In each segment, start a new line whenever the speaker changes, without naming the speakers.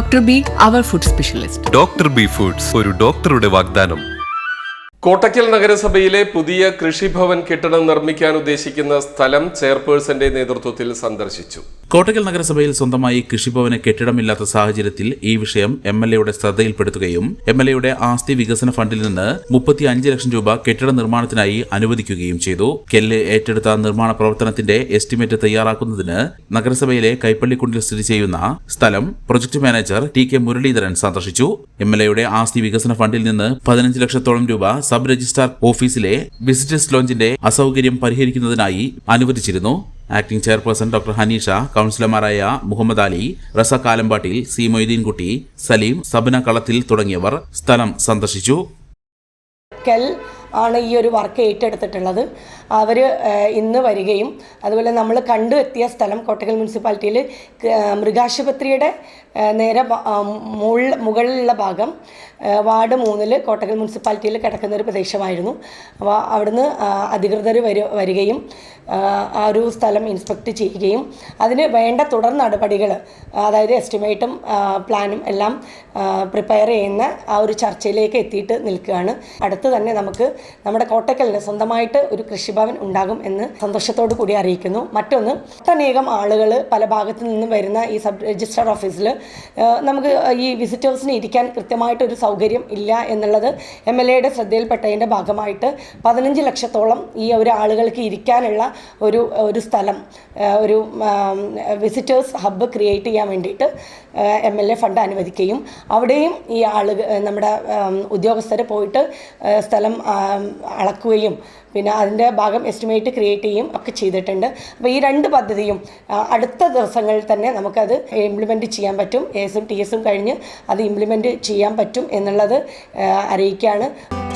Doctor B അവർ food specialist.
Doctor B foods ഒരു ഡോക്ടറുടെ വാഗ്ദാനം.
കോട്ടക്കൽ നഗരസഭയിലെ പുതിയ കൃഷിഭവൻ കെട്ടിടം നിർമ്മിക്കാൻ ഉദ്ദേശിക്കുന്ന സ്ഥലം ചെയർപേഴ്സന്റെ നേതൃത്വത്തിൽ സന്ദർശിച്ചു.
കോട്ടക്കൽ നഗരസഭയിൽ സ്വന്തമായി കൃഷിഭവന് കെട്ടിടമില്ലാത്ത സാഹചര്യത്തിൽ ഈ വിഷയം എം എൽ എയുടെ ശ്രദ്ധയിൽപ്പെടുത്തുകയും എം എൽ എയുടെ ആസ്തി വികസന ഫണ്ടിൽ നിന്ന് മുപ്പത്തി അഞ്ച് ലക്ഷം രൂപ കെട്ടിട നിർമ്മാണത്തിനായി അനുവദിക്കുകയും ചെയ്തു. കെല്ല് ഏറ്റെടുത്ത നിർമ്മാണ പ്രവർത്തനത്തിന്റെ എസ്റ്റിമേറ്റ് തയ്യാറാക്കുന്നതിന് നഗരസഭയിലെ കൈപ്പള്ളിക്കുണ്ടിൽ സ്ഥിതി ചെയ്യുന്ന സ്ഥലം project manager T K Muraleedharan സന്ദർശിച്ചു. എം എൽ എയുടെ ആസ്തി വികസന ഫണ്ടിൽ നിന്ന് പതിനഞ്ച് ലക്ഷത്തോളം രൂപ സബ് രജിസ്ട്രാർ ഓഫീസിലെ വിസിറ്റേഴ്സ് ലോഞ്ചിന്റെ അസൗകര്യം പരിഹരിക്കുന്നതിനായി അനുവദിച്ചിരുന്നു. ആക്ടിംഗ് ചെയർപേഴ്സൺ ഡോക്ടർ ഹനീഷ കൌൺസിലർമാരായ മുഹമ്മദ് അലി റസ കാലമ്പാട്ടിൽ സി മൊയ്തീൻകുട്ടി സലീം സബന കളത്തിൽ തുടങ്ങിയവർ സ്ഥലം സന്ദർശിച്ചു.
ആണ് ഈ ഒരു വർക്ക് ഏറ്റെടുത്തിട്ടുള്ളത്. അവർ ഇന്ന് വരികയും അതുപോലെ നമ്മൾ കണ്ടു എത്തിയ സ്ഥലം കോട്ടക്കൽ മുനിസിപ്പാലിറ്റിയിൽ മൃഗാശുപത്രിയുടെ നേരെ മുകളിൽ മുകളിലുള്ള ഭാഗം വാർഡ് മൂന്നിൽ കോട്ടക്കൽ മുനിസിപ്പാലിറ്റിയിൽ കിടക്കുന്ന ഒരു പ്രദേശമായിരുന്നു. അപ്പോൾ അവിടുന്ന് അധികൃതർ വരു വരികയും ആ, ഒരു സ്ഥലം ഇൻസ്പെക്ട് ചെയ്യുകയും അതിന് വേണ്ട തുടർ നടപടികൾ അതായത് എസ്റ്റിമേറ്റും പ്ലാനും എല്ലാം പ്രിപ്പയർ ചെയ്യുന്ന ആ ഒരു ചർച്ചയിലേക്ക് എത്തിയിട്ട് നിൽക്കുകയാണ്. അടുത്ത് തന്നെ നമുക്ക് നമ്മുടെ കോട്ടക്കലിന് സ്വന്തമായിട്ട് ഒരു കൃഷിഭവൻ ഉണ്ടാകും എന്ന് സന്തോഷത്തോടു കൂടി അറിയിക്കുന്നു. മറ്റൊന്ന് അനേകം ആളുകൾ പല ഭാഗത്തു നിന്നും വരുന്ന ഈ സബ് രജിസ്ട്രാർ ഓഫീസിൽ നമുക്ക് ഈ വിസിറ്റേഴ്സിന് ഇരിക്കാൻ കൃത്യമായിട്ടൊരു സൗകര്യം ഇല്ല എന്നുള്ളത് എം എൽ എയുടെ ശ്രദ്ധയിൽപ്പെട്ടതിന്റെ ഭാഗമായിട്ട് പതിനഞ്ച് ലക്ഷത്തോളം ഈ ഒരു ആളുകൾക്ക് ഇരിക്കാനുള്ള ഒരു ഒരു സ്ഥലം ഒരു വിസിറ്റേഴ്സ് ഹബ്ബ് ക്രിയേറ്റ് ചെയ്യാൻ വേണ്ടിയിട്ട് എം എൽ എ ഫണ്ട് അനുവദിക്കുകയും അവിടെയും ഈ ആളുകൾ നമ്മുടെ ഉദ്യോഗസ്ഥർ പോയിട്ട് സ്ഥലം അളക്കുകയും പിന്നെ അതിന്റെ ഭാഗം എസ്റ്റിമേറ്റ് ക്രിയേറ്റ് ചെയ്യും ഒക്കെ ചെയ്തിട്ടുണ്ട്. അപ്പോൾ ഈ രണ്ട് പദ്ധതിയും അടുത്ത ദിവസങ്ങളിൽ തന്നെ നമുക്കത് ഇംപ്ലിമെന്റ് ചെയ്യാൻ പറ്റും. എസും ടി എസും കഴിഞ്ഞ് അത് ഇംപ്ലിമെന്റ് ചെയ്യാൻ പറ്റും എന്നുള്ളത് അറിയിക്കുകയാണ്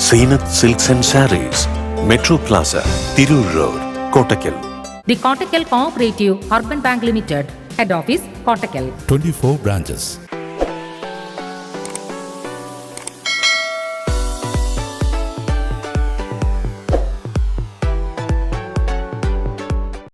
Zeenath silks and sarees metro plaza Tirur road Kottakkal.
The Kottakkal Cooperative Urban Bank Limited, Head Office, Kottakkal.
24 branches.